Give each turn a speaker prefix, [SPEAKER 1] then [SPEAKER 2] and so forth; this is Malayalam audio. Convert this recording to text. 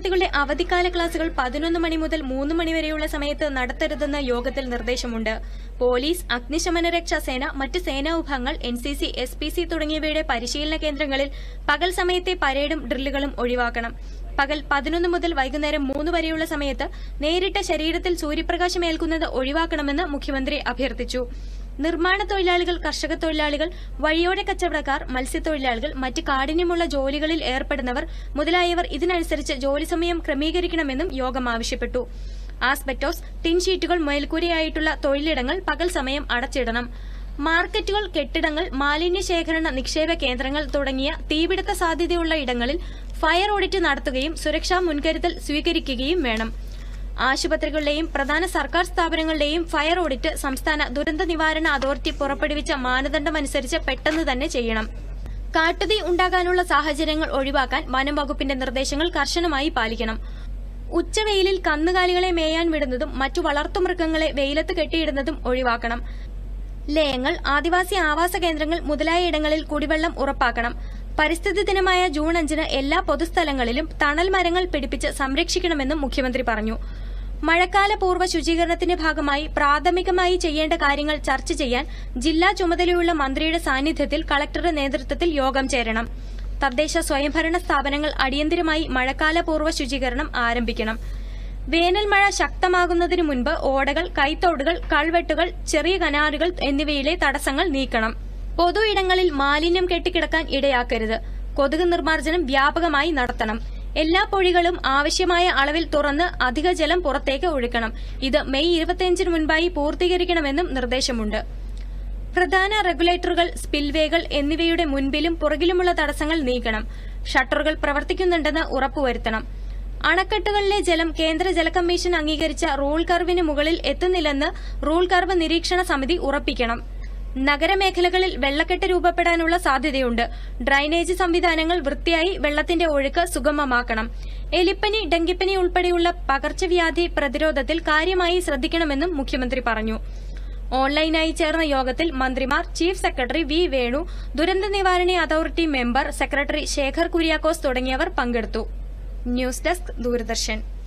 [SPEAKER 1] വിദ്യാർത്ഥികളുടെ അവധിക്കാല ക്ലാസുകൾ പതിനൊന്ന് മണി മുതൽ മൂന്ന് മണി വരെയുള്ള സമയത്ത് നടത്തരുതെന്ന് യോഗത്തിൽ നിർദ്ദേശമുണ്ട്. പോലീസ് അഗ്നിശമന രക്ഷാ സേന മറ്റ് സേനാ വിഭാഗങ്ങൾ N C C S P C തുടങ്ങിയവയുടെ പരിശീലന കേന്ദ്രങ്ങളിൽ പകൽ സമയത്തെ പരേഡും ഡ്രില്ലുകളും ഒഴിവാക്കണം. പകൽ പതിനൊന്ന് മുതൽ വൈകുന്നേരം മൂന്ന് വരെയുള്ള സമയത്ത് നേരിട്ട് ശരീരത്തിൽ സൂര്യപ്രകാശം ഏൽക്കുന്നത് ഒഴിവാക്കണമെന്ന് മുഖ്യമന്ത്രി അഭ്യർത്ഥിച്ചു. നിർമ്മാണ തൊഴിലാളികൾ കർഷക തൊഴിലാളികൾ വഴിയോര കച്ചവടക്കാർ മത്സ്യത്തൊഴിലാളികൾ മറ്റ് കാഠിന്യമുള്ള ജോലികളിൽ ഏർപ്പെടുന്നവർ മുതലായവർ ഇതിനനുസരിച്ച് ജോലി സമയം ക്രമീകരിക്കണമെന്നും യോഗം ആവശ്യപ്പെട്ടു. ആസ്ബറ്റോസ് ടിൻ ഷീറ്റുകൾ മേൽക്കൂരയായിട്ടുള്ള തൊഴിലിടങ്ങൾ പകൽ സമയം അടച്ചിടണം. മാർക്കറ്റുകൾ കെട്ടിടങ്ങൾ മാലിന്യ ശേഖരണ നിക്ഷേപ കേന്ദ്രങ്ങൾ തുടങ്ങിയ തീപിടുത്ത സാധ്യതയുള്ള ഇടങ്ങളിൽ ഫയർ ഓഡിറ്റ് നടത്തുകയും സുരക്ഷാ മുൻകരുതൽ സ്വീകരിക്കുകയും വേണം. ആശുപത്രികളുടെയും പ്രധാന സർക്കാർ സ്ഥാപനങ്ങളുടെയും ഫയർ ഓഡിറ്റ് സംസ്ഥാന ദുരന്ത നിവാരണ അതോറിറ്റി പുറപ്പെടുവിച്ച മാനദണ്ഡമനുസരിച്ച് പെട്ടെന്ന് തന്നെ ചെയ്യണം. കാട്ടുതീ ഉണ്ടാകാനുള്ള സാഹചര്യങ്ങൾ ഒഴിവാക്കാൻ വനം വകുപ്പിന്റെ നിർദ്ദേശങ്ങൾ കർശനമായി പാലിക്കണം. ഉച്ചവെയിലിൽ കന്നുകാലികളെ മേയാൻ വിടുന്നതും മറ്റു വളർത്തുമൃഗങ്ങളെ വെയിലത്ത് കെട്ടിയിടുന്നതും ഒഴിവാക്കണം. ലയങ്ങൾ ആദിവാസി ആവാസ കേന്ദ്രങ്ങൾ മുതലായ ഇടങ്ങളിൽ കുടിവെള്ളം ഉറപ്പാക്കണം. പരിസ്ഥിതി ദിനമായ ജൂൺ അഞ്ചിന് എല്ലാ പൊതുസ്ഥലങ്ങളിലും തണൽ മരങ്ങൾ പിടിപ്പിച്ച് സംരക്ഷിക്കണമെന്നും മുഖ്യമന്ത്രി പറഞ്ഞു. മഴക്കാല പൂർവ ശുചീകരണത്തിന്റെ ഭാഗമായി പ്രാഥമികമായി ചെയ്യേണ്ട കാര്യങ്ങൾ ചർച്ച ചെയ്യാൻ ജില്ലാ ചുമതലയുള്ള മന്ത്രിയുടെ സാന്നിധ്യത്തിൽ കളക്ടറുടെ നേതൃത്വത്തിൽ യോഗം ചേരണം. തദ്ദേശ സ്വയംഭരണ സ്ഥാപനങ്ങൾ അടിയന്തിരമായി മഴക്കാല പൂർവ ശുചീകരണം ആരംഭിക്കണം. വേനൽ മഴ ശക്തമാകുന്നതിനു മുൻപ് ഓടകൾ കൈത്തോടുകൾ കൾവെട്ടുകൾ ചെറിയ കനാറുകൾ എന്നിവയിലെ തടസ്സങ്ങൾ നീക്കണം. പൊതു ഇടങ്ങളിൽ മാലിന്യം കെട്ടിക്കിടക്കാൻ ഇടയാക്കരുത്. കൊതുക് നിർമ്മാർജനം വ്യാപകമായി നടത്തണം. എല്ലാ പൊഴികളും ആവശ്യമായ അളവിൽ തുറന്ന് അധിക ജലം പുറത്തേക്ക് ഒഴുക്കണം. ഇത് മെയ് ഇരുപത്തിയഞ്ചിന് മുൻപായി പൂർത്തീകരിക്കണമെന്നും നിർദ്ദേശമുണ്ട്. പ്രധാന റെഗുലേറ്ററുകൾ സ്പിൽവേകൾ എന്നിവയുടെ മുൻപിലും പുറകിലുമുള്ള തടസ്സങ്ങൾ നീക്കണം. ഷട്ടറുകൾ പ്രവർത്തിക്കുന്നുണ്ടെന്ന് ഉറപ്പുവരുത്തണം. അണക്കെട്ടുകളിലെ ജലം കേന്ദ്ര ജല കമ്മീഷൻ അംഗീകരിച്ച റൂൾ കർവിന് മുകളിൽ എത്തുന്നില്ലെന്ന് റൂൾ കർവ് നിരീക്ഷണ സമിതി ഉറപ്പിക്കണം. നഗരമേഖലകളിൽ വെള്ളക്കെട്ട് രൂപപ്പെടാനുള്ള സാധ്യതയുണ്ട്. ഡ്രൈനേജ് സംവിധാനങ്ങൾ വൃത്തിയായി വെള്ളത്തിന്റെ ഒഴുക്ക് സുഗമമാക്കണം. എലിപ്പനി ഡെങ്കിപ്പനി ഉൾപ്പെടെയുള്ള പകർച്ചവ്യാധി പ്രതിരോധത്തിൽ കാര്യമായി ശ്രദ്ധിക്കണമെന്നും മുഖ്യമന്ത്രി പറഞ്ഞു. ഓൺലൈനായി ചേർന്ന യോഗത്തിൽ മന്ത്രിമാർ ചീഫ് സെക്രട്ടറി വി വേണു ദുരന്ത നിവാരണ authority member secretary Sekhar Kuriakose തുടങ്ങിയവർ പങ്കെടുത്തു. News desk Doordarshan.